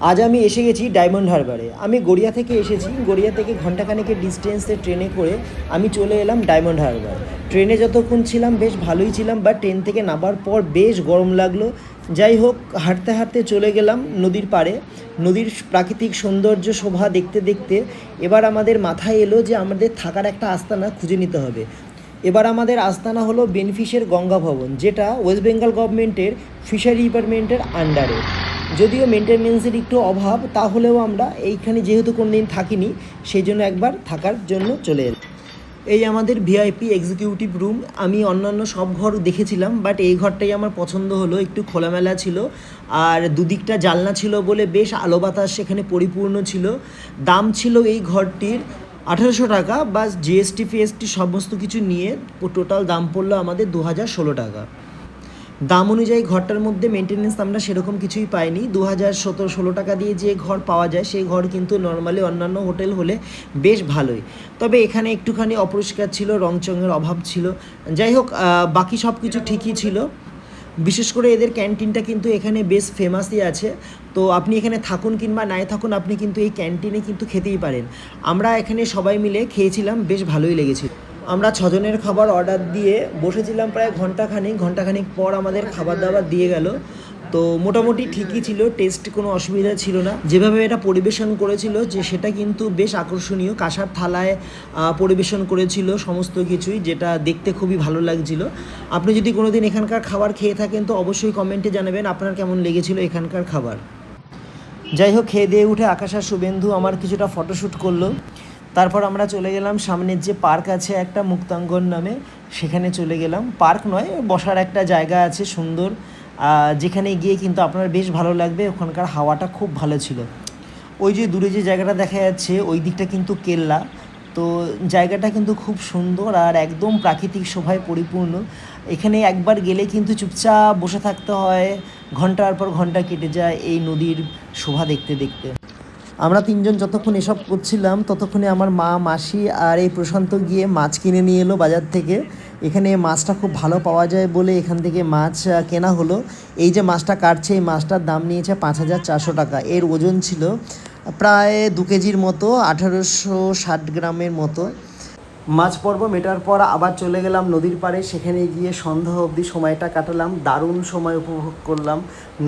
আজ আমি এসে গেছি ডায়মন্ড হারবারে। আমি গড়িয়া থেকে এসেছি। গড়িয়া থেকে ঘন্টাখানেকের ডিস্টেন্সে ট্রেনে করে আমি চলে এলাম ডায়মন্ড হারবার। ট্রেনে যতক্ষণ ছিলাম বেশ ভালোই ছিলাম বা ট্রেন থেকে নামার পর বেশ গরম লাগল। যাই হোক, হাঁটতে হাঁটতে চলে গেলাম নদীর পাড়ে। নদীর প্রাকৃতিক সৌন্দর্য শোভা দেখতে দেখতে এবার আমাদের মাথায় এলো যে আমাদের থাকার একটা আস্তানা খুঁজে নিতে হবে। এবার আমাদের আস্তানা হলো বেনফিশের গঙ্গা ভবন, যেটা ওয়েস্ট বেঙ্গল গভর্নমেন্টের ফিশারি ডিপার্টমেন্টের আন্ডারে যদিও মেনটেন্যান্সের একটু অভাব, তাহলেও আমরা এইখানে যেহেতু কোনো দিন থাকিনি সেই জন্য একবার থাকার জন্য চলে এলাম। এই আমাদের ভিআইপি এক্সিকিউটিভ রুম আমি অন্যান্য সব ঘর দেখেছিলাম বাট এই ঘরটাই আমার পছন্দ হলো, একটু খোলামেলা ছিল, আর দুদিকটা জালনা ছিল বলে বেশ আলো বাতাস সেখানে পরিপূর্ণ ছিল। দাম ছিল এই ঘরটির আঠেরোশো টাকা বা জিএসটি ফিএসটি সমস্ত কিছু নিয়ে টোটাল দাম পড়ল আমাদের দু হাজার ষোলো টাকা। দাম অনুযায়ী ঘরটার মধ্যে মেনটেনেন্স আমরা সেরকম কিছুই পাইনি। দু হাজার সতেরো ষোলো টাকা দিয়ে যে ঘর পাওয়া যায়, সেই ঘর কিন্তু নর্মালি অন্যান্য হোটেল হলে বেশ ভালোই। তবে এখানে একটুখানি অপরিষ্কার ছিল, রংচঙের অভাব ছিল। যাই হোক বাকি সব কিছু ঠিকই ছিল। বিশেষ করে এদের ক্যান্টিনটা কিন্তু এখানে বেশ ফেমাসই আছে। তো আপনি এখানে থাকুন কিংবা নাই থাকুন, আপনি কিন্তু এই ক্যান্টিনে কিন্তু খেতেই পারেন। আমরা এখানে সবাই মিলে খেয়েছিলাম, বেশ ভালোই লেগেছিল। আমরা ছজনের খাবার অর্ডার দিয়ে বসেছিলাম প্রায় ঘন্টাখানিক ঘন্টাখানিক পর আমাদের খাবার দাবার দিয়ে গেল। তো মোটামুটি ঠিকই ছিল টেস্ট কোনো অসুবিধা ছিল না। যেভাবে এটা পরিবেশন করেছিল যে সেটা কিন্তু বেশ আকর্ষণীয়। কাঁসার থালায় পরিবেশন করেছিল সমস্ত কিছুই, যেটা দেখতে খুবই ভালো লাগছিল। আপনি যদি কোনোদিন এখানকার খাবার খেয়ে থাকেন, তো অবশ্যই কমেন্টে জানাবেন আপনার কেমন লেগেছিল এখানকার খাবার। যাই হোক, খেয়ে দিয়ে উঠে আকাশ আর শুভেন্দু আমার কিছুটা ফটোশ্যুট করল। তারপর আমরা চলে গেলাম সামনের যে পার্ক আছে একটা মুক্তাঙ্গন নামে, সেখানে চলে গেলাম। পার্ক নয়, বসার একটা জায়গা আছে সুন্দর যেখানে গিয়ে কিন্তু আপনার বেশ ভালো লাগবে। ওখানকার হাওয়াটা খুব ভালো ছিল। ওই যে দূরে যে জায়গাটা দেখা যাচ্ছে, ওই দিকটা কিন্তু কেল্লা। তো জায়গাটা কিন্তু খুব সুন্দর আর একদম প্রাকৃতিক শোভায় পরিপূর্ণ। এখানে একবার গেলে কিন্তু চুপচাপ বসে থাকতে হয়, ঘণ্টার পর ঘণ্টা কেটে যায় এই নদীর শোভা দেখতে দেখতে। আমরা তিনজন যতক্ষণ এসব করছিলাম, ততক্ষণে আমার মা, মাসি আর এই প্রশান্ত গিয়ে মাছ কিনে নিয়ে এলো বাজার থেকে। এখানে মাছটা খুব ভালো পাওয়া যায় বলে এখান থেকে মাছ কেনা হলো। এই যে মাছটা কাটছে, এই মাছটার দাম নিয়েছে পাঁচ হাজার চারশো টাকা। এর ওজন ছিল প্রায় দু কেজির মতো, আঠারোশো ষাট গ্রামের মতো। মাছ পর্ব মেটার পর আবার চলে গেলাম নদীর পাড়ে। সেখানে গিয়ে সন্ধ্যা অবধি সময়টা কাটালাম। দারুণ সময় উপভোগ করলাম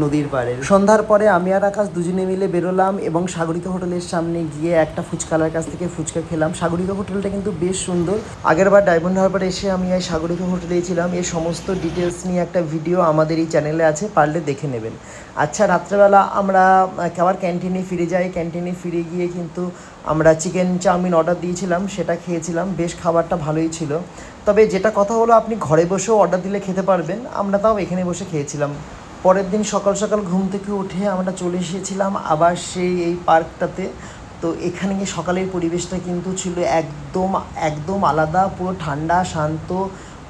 নদীর পাড়ে। সন্ধ্যার পরে আমি আর আকাশ দুজনে মিলে বেরোলাম এবং সাগরিকা হোটেলের সামনে গিয়ে একটা ফুচকালার কাছ থেকে ফুচকা খেলাম। সাগরিকা হোটেলটা কিন্তু বেশ সুন্দর। আগের বার ডায়মন্ড হারবারে এসে আমি এই সাগরিকা হোটেলে ছিলাম। এই সমস্ত ডিটেলস নিয়ে একটা ভিডিও আমাদের এই চ্যানেলে আছে, পারলে দেখে নেবেন। আচ্ছা রাত্রেবেলা আমরা আবার ক্যান্টিনে ফিরে যাই। ক্যান্টিনে ফিরে গিয়ে কিন্তু আমরা চিকেন চাউমিন অর্ডার দিয়েছিলাম, সেটা খেয়েছিলাম, বেশ খাবারটা ভালোই ছিল। তবে যেটা কথা হলো, আপনি ঘরে বসেও অর্ডার দিলে খেতে পারবেন, আমরা তাও এখানে বসে খেয়েছিলাম। পরের দিন সকাল সকাল ঘুম থেকে উঠে আমরা চলে এসেছিলাম আবার সেই, এই পার্কটাতে। তো এখানে সকালের পরিবেশটা কিন্তু ছিল একদম একদম আলাদা, পুরো ঠান্ডা, শান্ত।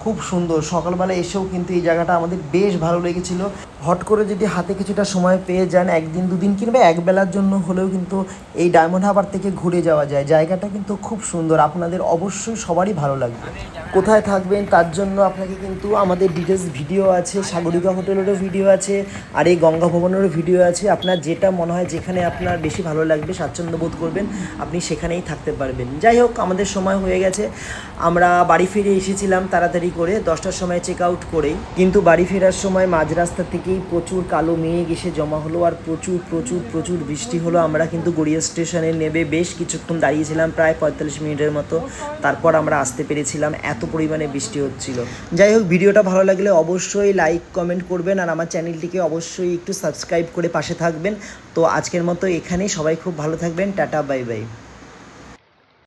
খুব সুন্দর। সকালবেলা এসেও কিন্তু এই জায়গাটা আমাদের বেশ ভালো লেগেছিল। হট করে যদি হাতে কিছুটা সময় পেয়ে যান, একদিন, দুদিন কিংবা এক বেলার জন্য হলেও কিন্তু এই ডায়মন্ড হারবার থেকে ঘুরে যাওয়া যায়। জায়গাটা কিন্তু খুব সুন্দর। আপনাদের অবশ্যই সবারই ভালো লাগবে। কোথায় থাকবেন, তার জন্য আপনাকে কিন্তু আমাদের ডিটেলস ভিডিও আছে, সাগরিকা হোটেলেরও ভিডিও আছে, আর এই গঙ্গা ভবনেরও ভিডিও আছে। আপনার যেটা মনে হয় যেখানে আপনার বেশি ভালো লাগবে, স্বাচ্ছন্দ্য বোধ করবেন, আপনি সেখানেই থাকতে পারবেন। যাই হোক, আমাদের সময় হয়ে গেছে। আমরা বাড়ি ফিরে এসেছিলাম, তাড়াতাড়ি করে দশটার সময় চেক আউট করেই, কিন্তু বাড়ি ফেরার সময় মাঝ রাস্তা থেকেই প্রচুর কালো মেঘ এসে জমা হলো আর প্রচুর প্রচুর প্রচুর বৃষ্টি হলো। আমরা কিন্তু গড়িয়া স্টেশনে নেবে বেশ কিছুক্ষণ দাঁড়িয়েছিলাম, প্রায় পঁয়তাল্লিশ মিনিটের মতো। তারপর আমরা আসতে পেরেছিলাম, এত পরিমাণে বৃষ্টি হচ্ছিল। যাই হোক, ভিডিওটা ভালো লাগলে অবশ্যই লাইক কমেন্ট করবেন আর আমার চ্যানেলটিকে অবশ্যই একটু সাবস্ক্রাইব করে পাশে থাকবেন। তো আজকের মতো এখানেই, সবাই খুব ভালো থাকবেন, টাটা বাই বাই